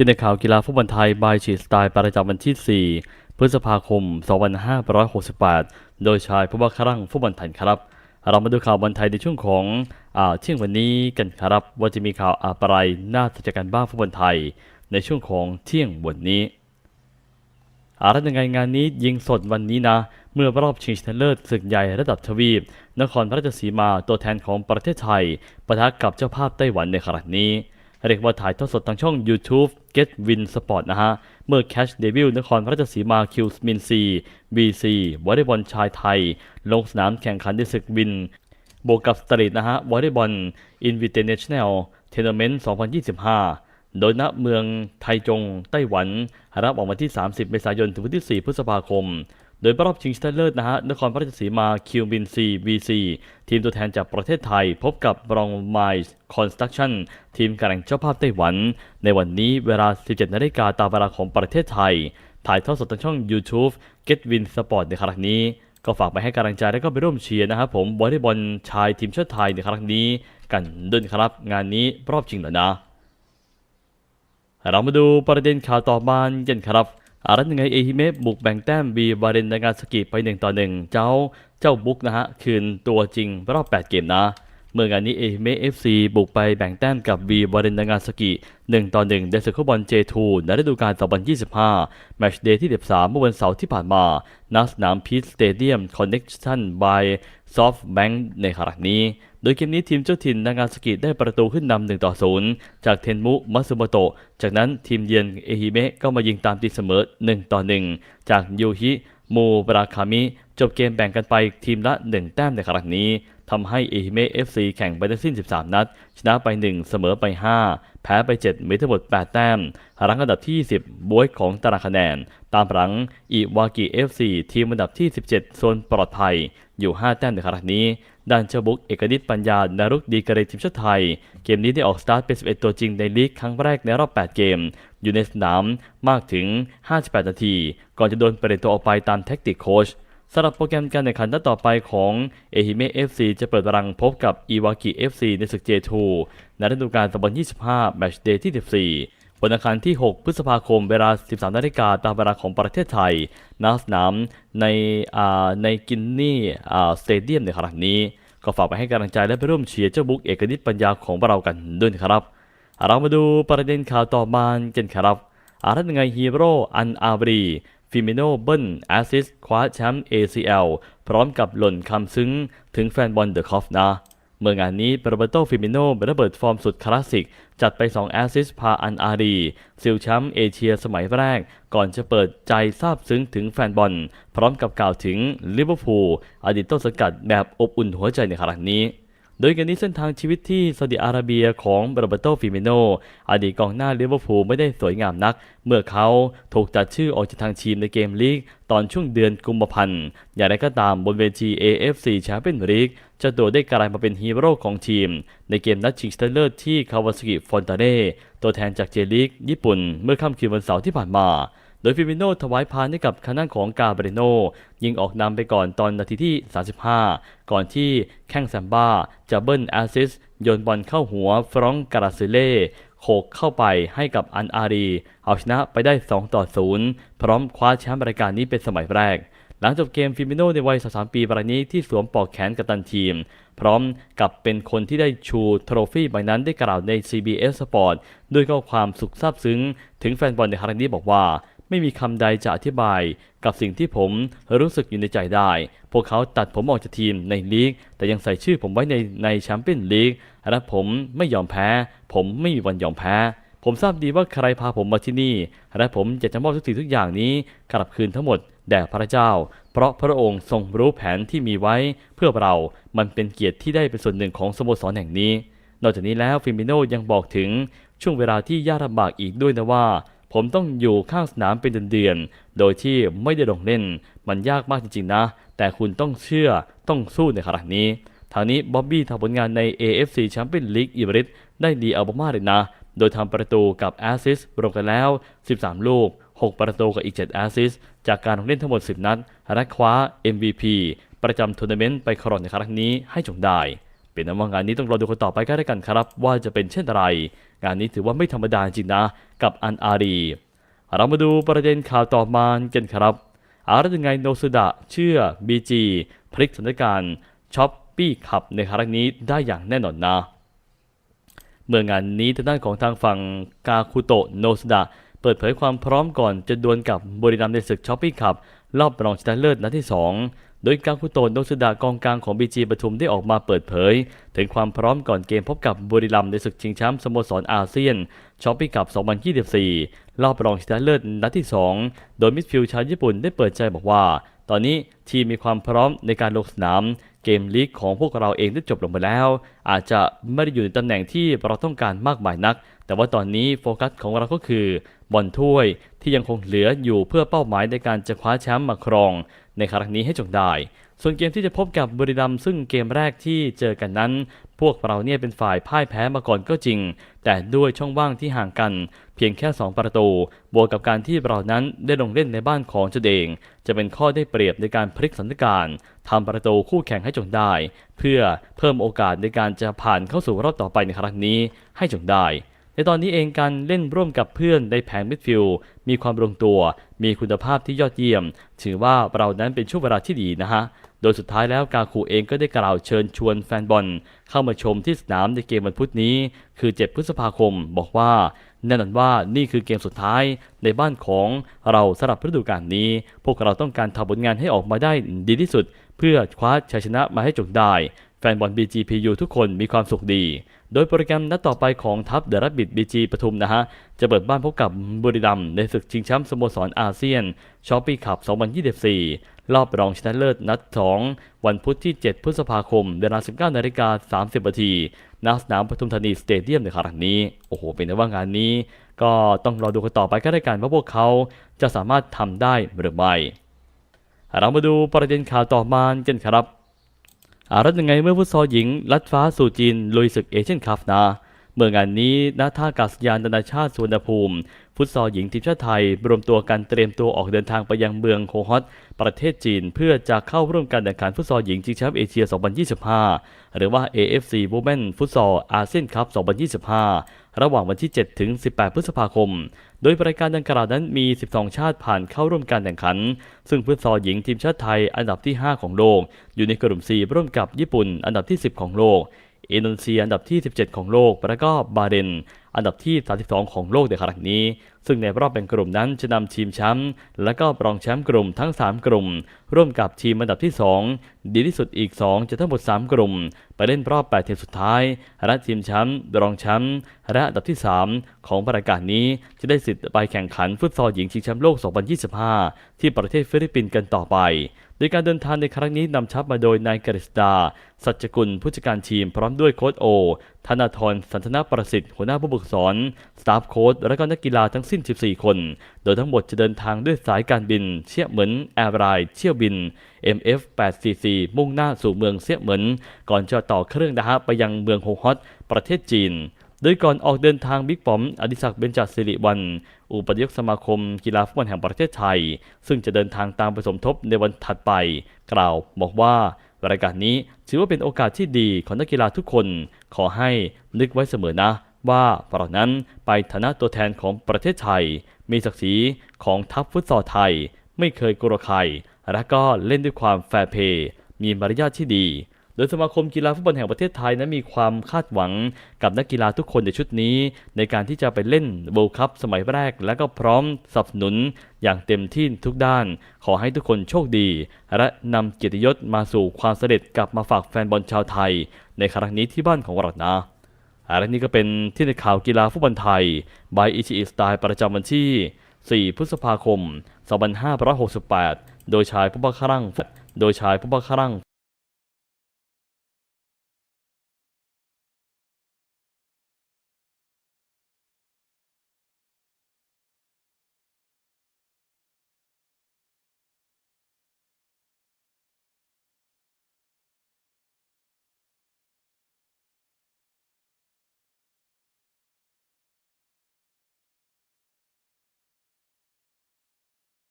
ที่ในข่าวกีฬาฟุตบอลไทยบายชีสไตล์ประจำวันที่ 4 พฤษภาคม 2568 โดยชายผู้ว่าครั่งฟุตบอลไทยครับ เรามาดูข่าวบอลไทยในช่วงของอาเที่ยงวันนี้กันครับ ว่าจะมีข่าวอะไรน่าสนใจกันบ้างฟุตบอลไทย ในช่วงของเที่ยงวันนี้อารัตยังไงงานนี้ยิงสดวันนี้นะ เมื่อรอบชิงชนะเลิศศึกใหญ่ระดับทวีป นครราชสีมาตัวแทนของประเทศไทยปะทะกับเจ้าภาพไต้หวันในขณะนี้ เรียกว่าถ่ายทอดสดทางช่อง YouTube Get Win Sport นะฮะ เมื่อแคชเดบิวต์นครราชสีมาคิวส์มินซีบีซีวอลเลย์บอลชายไทย ลงสนามแข่งขันในศึกวิน บวกกับสตรีทนะฮะวอลเลย์บอลอินวิเตเนชั่นแนลเทนเมนต์2025โดยณเมืองไทจง ไต้หวัน รับออกมาที่ 30 เมษายน ถึงวันที่ 4 พฤษภาคม โดยรอบชิงชนะเลิศนะฮะนครราชสีมาคิวบินซีบีซีทีมตัวแทนจากประเทศไทย พบกับบรองไมส์คอนสตรักชั่นทีมแข่งเจ้าภาพไต้หวัน ในวันนี้เวลา 17 นาฬิกาตามเวลาของประเทศไทย ถ่ายทอดสดทางช่อง YouTube Get Win Sport ในครั้งนี้ ก็ฝากไปให้กำลังใจและก็ไปร่วมเชียร์นะครับผมวอลเลย์บอลชายทีมชาติไทยในครั้งนี้ กันด้วยนครับ งานนี้รอบชิงแล้วนะ เรามาดูประเด็นข่าวต่อมากันครับ อารัตยังไงเอฮิเมะบุกแบ่งแต้มบีบาเรนนางาสกิไปหนึ่งต่อหนึ่งเจ้าเจ้าบุกนะฮะ คืนตัวจริงรอบ 8 เกมนะเมื่องานนี้เอฮิเมะเอฟซีบุกไปแบ่งแต้มกับบีบาเรนนางาสกิ 1 ต่อ 1 ในศึกฟุตบอล J2 ในฤดูกาล2025 แมตช์เดย์ที่ 13 เมื่อวันเสาร์ที่ผ่านมาณสนามพีทสเตเดียมคอนเน็กชั่นบาย ซอฟแบงค์ในขณะนี้ โดยเกมนี้ทีมเจ้าถิ่นนางาสกิได้ประตูขึ้นนำ1ต่อ0จากเทนมุมัตสึโมโตะ จากนั้นทีมเยือนเอฮิเมะก็มายิงตามตีเสมอ1ต่อ1จากยูฮิมูบราคามิ จบเกมแบ่งกันไปทีมละ 1 แต้มในครั้งนี้ทำให้เอฮิเมะเอฟซีแข่งไปทั้งสิ้น 13 นัด ชนะไป 1 เสมอไป 5 แพ้ไป 7 มีทั้งหมด 8 แต้มรั้งอันดับที่ 10บวยของตารางคะแนน ตามหลังอิวากิเอฟซีทีมอันดับที่ 17 โซนปลอดภัย อยู่ 5 แต้มในครั้งนี้ ด้านเจ้าบุกเอกนิตปัญญานารุกดีกรีทีมชาติไทย เกมนี้ได้ออกสตาร์ทเป็น 11 ตัวจริงในลีกครั้งแรกในรอบ 8 เกม อยู่ในสนามมากถึง 58 นาที ก่อนจะโดนเปลี่ยนตัวออกไปตามแท็กติกโค้ชสำหรับโปรแกรมการแข่งขันนัดต่อไปของเอฮิเมะ FC จะเปิดรังพบกับอิวากิ FC ในศึก J2 ในฤดูกาล2025 แมตช์เดย์ที่ 14 วันอังคารที่ 6 พฤษภาคม เวลา 13 นาฬิกาตามเวลาของประเทศไทยณสนามในอ่าในกินนี่อ่าสเตเดียมในครั้งนี้ ก็ฝากไปให้กำลังใจและไปร่วมเชียร์เจ้าบุ๊กเอกนิตปัญญาของเรากันด้วยครับ เรามาดูประเด็นข่าวต่อมากันครับ อารัตยังไงฮีโร่อันอาบรีฟิมิโนเบิ้ลแอซิสคว้าแชมป์ ACL พร้อมกับหล่นคำซึ้งถึงแฟนบอลเดอะคอฟนะ เมื่องานนี้โรเบโตฟิมิโนระเบิดฟอร์มสุดคลาสสิก จัดไป 2 แอสซิสพาอันอารีซิลแชมป์เอเชียสมัยแรก ก่อนจะเปิดใจซาบซึ้งถึงแฟนบอล พร้อมกับกล่าวถึงลิเวอร์พูลอดีตต้นสังกัดแบบอบอุ่นหัวใจในครั้งนี้ โดยการนี้เส้นทางชีวิตที่ซาอุดิอาระเบียของโรเบโตฟิมิโนอดีตกองหน้าลิเวอร์พูลไม่ได้สวยงามนัก เมื่อเขาถูกตัดชื่อออกจากทางทีมในเกมลีก ตอนช่วงเดือนกุมภาพันธ์ อย่างไรก็ตามบนเวที AFC แชมเปี้ยนลีกเจ้าตัวได้กลายมาเป็นฮีโร่ของทีม ในเกมนัดชิงชนะเลิศที่คาวาซากิฟอนตาเน่ตัวแทนจากเจลีกญี่ปุ่น เมื่อค่ำคืนวันเสาร์ที่ผ่านมา โดยฟิมิโนถวายพานให้กับคณะของกาเบรโน ยิงออกนำไปก่อนตอนนาทีที่ 35 ก่อนที่แข้งแซมบ้าจะเบิ้ลแอซิสโยนบอลเข้าหัวฟรองการาซิเล่โขกเข้าไปให้กับอันอารี เอาชนะไปได้ 2 ต่อ 0 พร้อมคว้าแชมป์รายการนี้เป็นสมัยแรก หลังจบเกมฟิมิโนในวัย 33 ปีรายนี้ที่สวมปอกแขนกัปตันทีม พร้อมกับเป็นคนที่ได้ชูโทรฟี่ใบนั้นได้กล่าวใน CBS Sport ด้วยข้อความสุขซาบซึ้ง ถึงแฟนบอลในครั้งนี้บอกว่า ไม่มีคำใดจะอธิบายกับสิ่งที่ผมรู้สึกอยู่ในใจได้ พวกเขาตัดผมออกจากทีมในลีก แต่ยังใส่ชื่อผมไว้ในในแชมเปี้ยนลีก และผมไม่ยอมแพ้ ผมไม่มีวันยอมแพ้ ผมทราบดีว่าใครพาผมมาที่นี่ และผมอยากจะมอบทุกสิ่งทุกอย่างนี้กลับคืนทั้งหมดแด่พระเจ้า เพราะพระองค์ทรงรู้แผนที่มีไว้เพื่อเรา มันเป็นเกียรติที่ได้เป็นส่วนหนึ่งของสโมสรแห่งนี้ นอกจากนี้แล้วฟิมิโนยังบอกถึงช่วงเวลาที่ยากลำบากอีกด้วยนะว่า ผมต้องอยู่ข้างสนามเป็นเดือนๆ โดยที่ไม่ได้ลงเล่น มันยากมากจริงๆนะ แต่คุณต้องเชื่อ ต้องสู้ในขณะนี้ ทางนี้บ๊อบบี้ทำผลงานใน AFC Champions League อีบริสได้ดีเอัลบมากเลยนะ โดยทำประตูกับแอสซิสรวมกันแล้ว 13 ลูก 6 ประตูกับอีก 7 แอสซิสจากการลงเล่นทั้งหมด 10 นัดและคว้า MVP ประจำทัวร์นาเมนต์ไปครองในครั้งนี้ให้จงได้ เป็นนั้นว่างานนี้ต้องรอดูกันต่อไปก็ได้กันครับ ว่าจะเป็นเช่นไร งานนี้ถือว่าไม่ธรรมดาจริงนะ กับอันอารี เรามาดูประเด็นข่าวต่อมากันครับอาร์ยังไงโนสุดะเชื่อ BG พลิกสถานการณ์ช้อปปี้ขับในครั้งนี้ได้อย่างแน่นอนนะ เมื่องานนี้ทางด้านของทางฝั่งกาคุโตะโนสุดะเปิดเผยความพร้อมก่อนจะดวลกับบริรัมย์ในศึกช้อปปี้ขับรอบรองชนะเลิศนัดที่ 2 โดยกาคุโตะโนสุดะกองกลางของบีจีปทุมได้ออกมาเปิดเผย ถึงความพร้อมก่อนเกมพบกับบุรีรัมย์ในศึกชิงแชมป์สโมสรอาเซียนชอปปี้ขับ 2024 รอบรองชนะเลิศนัดที่ 2 โดยมิดฟิลด์ชาวญี่ปุ่นได้เปิดใจบอกว่า ตอนนี้ทีมมีความพร้อมในการลงสนาม เกมลีกของพวกเราเองได้จบลงไปแล้ว อาจจะไม่ได้อยู่ในตำแหน่งที่เราต้องการมากมายนัก แต่ว่าตอนนี้โฟกัสของเราก็คือบอลถ้วยที่ยังคงเหลืออยู่เพื่อเป้าหมายในการจะคว้าแชมป์มาครอง ในครั้งนี้ให้จงได้ ส่วนเกมที่จะพบกับบุรีรัมย์ซึ่งเกมแรกที่เจอกันนั้น พวกเราเนี่ยเป็นฝ่ายพ่ายแพ้มาก่อนก็จริง แต่ด้วยช่องว่างที่ห่างกัน เพียงแค่ 2 ประตู บวกกับการที่เรานั้นได้ลงเล่นในบ้านของตัวเอง จะเป็นข้อได้เปรียบในการพลิกสถานการณ์ทำประตูคู่แข่งให้จงได้ เพื่อเพิ่มโอกาสในการจะผ่านเข้าสู่รอบต่อไปในครั้งนี้ให้จงได้ ในตอนนี้เองการเล่นร่วมกับเพื่อนในแผงมิดฟิลด์มีความลงตัว มีคุณภาพที่ยอดเยี่ยม ถือว่าเรานั้นเป็นช่วงเวลาที่ดีนะฮะ โดยสุดท้ายแล้วกาคูเองก็ได้กล่าวเชิญชวนแฟนบอล เข้ามาชมที่สนามในเกมวันพุธนี้ คือ 7 พฤษภาคม บอกว่าแน่นอนว่านี่คือเกมสุดท้ายในบ้านของเราสำหรับฤดูกาลนี้ พวกเราต้องการทำผลงานให้ออกมาได้ดีที่สุด เพื่อคว้าชัยชนะมาให้จงได้ แฟนบอล BGPU ทุกคนมีความสุขดี โดยโปรแกรมนัดต่อไปของทัพเดอะรับบิดบีจีปทุมนะฮะ จะเปิดบ้านพบกับบุรีรัมย์ในศึกชิงแชมป์สโมสรอาเซียนชอปปี้คัพ2024 รอบรองชนะเลิศนัด 2 วันพุธที่ 7 พฤษภาคม เวลา 19นาฬิกา30นาทีณสนามปทุมธานีสเตเดียมในครั้งนี้ โอ้โห เป็นไงว่างานนี้ ก็ต้องรอดูกันต่อไปก็ได้กันว่าพวกเขาจะสามารถทำได้หรือไม่เรามาดูประเด็นข่าวต่อมากันครับ อารัฐยังไงเมื่อฟุตซอลหญิงลัดฟ้าสู่จีนลุยศึกเอเชียนคัพนะ เมื่องานนี้ณท่ากาศยานนานาชาติสุวรรณภูมิ ฟุตซอลหญิงทีมชาติไทย รวมตัวกันเตรียมตัวออกเดินทางไปยังเมืองโคฮอต ประเทศจีน เพื่อจะเข้าร่วมการแข่งขันฟุตซอลหญิงชิงแชมป์เอเชีย 2025 หรือว่า AFC Women Futsal ASEAN Cup 2025 ระหว่างวันที่ 7 ถึง 18 พฤษภาคม โดยรายการดังกล่าวนั้นมี 12 ชาติผ่านเข้าร่วมการแข่งขัน ซึ่งฟุตซอลหญิงทีมชาติไทยอันดับที่ 5 ของโลก อยู่ในกลุ่ม4ร่วมกับญี่ปุ่น อันดับที่ 10 ของโลก อินโดนีเซียอันดับที่ 17 ของโลก แล้วก็บาเรนอันดับที่ 32 ของโลกในครั้งนี้ ซึ่งในรอบแบ่งกลุ่มนั้นจะนำทีมแชมป์และก็รองแชมป์กลุ่มทั้ง 3 กลุ่ม ร่วมกับทีมอันดับที่ 2 ดีที่สุดอีก 2 จะทั้งหมด 3 กลุ่ม ไปเล่นรอบ 8 ทีมสุดท้าย และทีมแชมป์รองแชมป์และอันดับที่ 3 ของปรายการนี้จะได้สิทธิ์ไปแข่งขันฟุตซอลหญิงชิงแชมป์โลก 2025 ที่ประเทศฟิลิปปินส์กันต่อไปโดยการเดินทางในครั้งนี้นำทัพมาโดยนายกฤษดา สัจกุลผู้จัดการทีมพร้อมด้วยโค้ชโอธนาธรสันทนาประสิทธิ์หัวหน้าผู้ฝึกสอนสตาฟโค้ชและก็นักกีฬาทั้งสิ้น 14 คน โดยทั้งหมดจะเดินทางด้วยสายการบิน เชี่ยเหมินแอร์ไลน์เชี่ยวบิน MF 844 มุ่งหน้าสู่เมืองเซี่ยเหมินก่อนจะต่อเครื่องนะฮะไปยังเมืองโฮฮอตประเทศจีนโดยก่อนออกเดินทางบิ๊กปอมอดิศักดิ์เบญจศิริวัลอุปนายกสมาคมกีฬาฟุตบอลแห่งประเทศไทย ซึ่งจะเดินทางตามไปสมทบในวันถัดไป กล่าวบอกว่า รายการนี้ถือว่าเป็นโอกาสที่ดีของนักกีฬาทุกคน ขอให้นึกไว้เสมอนะ ว่าเรานั้นไปฐานะตัวแทนของประเทศไทย มีศักดิ์ศรีของทัพฟุตซอลไทย ไม่เคยกลัวใครและก็เล่นด้วยความแฟร์เพย์มีมารยาทที่ดี โดยสมาคมกีฬาฟุตบอลแห่งประเทศไทยนั้นมีความคาดหวังกับนักกีฬาทุกคนในชุดนี้ ในการที่จะไปเล่นเวิลด์คัพสมัยแรก และก็พร้อมสนับสนุนอย่างเต็มที่ทุกด้าน ขอให้ทุกคนโชคดี และนำเกียรติยศมาสู่ความสำเร็จกลับมาฝากแฟนบอลชาวไทย ในครั้งนี้ที่บ้านของเรานะและนี่ก็เป็นที่ในข่าวกีฬาฟุตบอลไทยบายอิชิอิสไตล์ประจำวันที่ 4 พฤษภาคม 2568 โดยชายผู้บังคับโดยชายผู้บังคับ